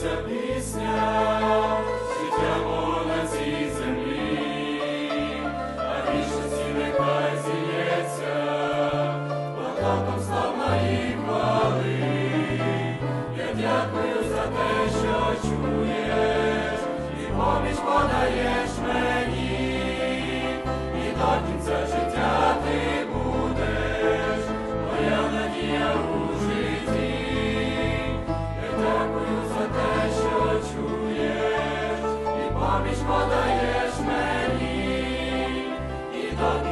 ця пісня, життя мого на землі, а вічності нехай зіється, потоком славна і хвали. Я дякую за те, що чуєш, і поміч подаєш мене. Подаєш мені, і до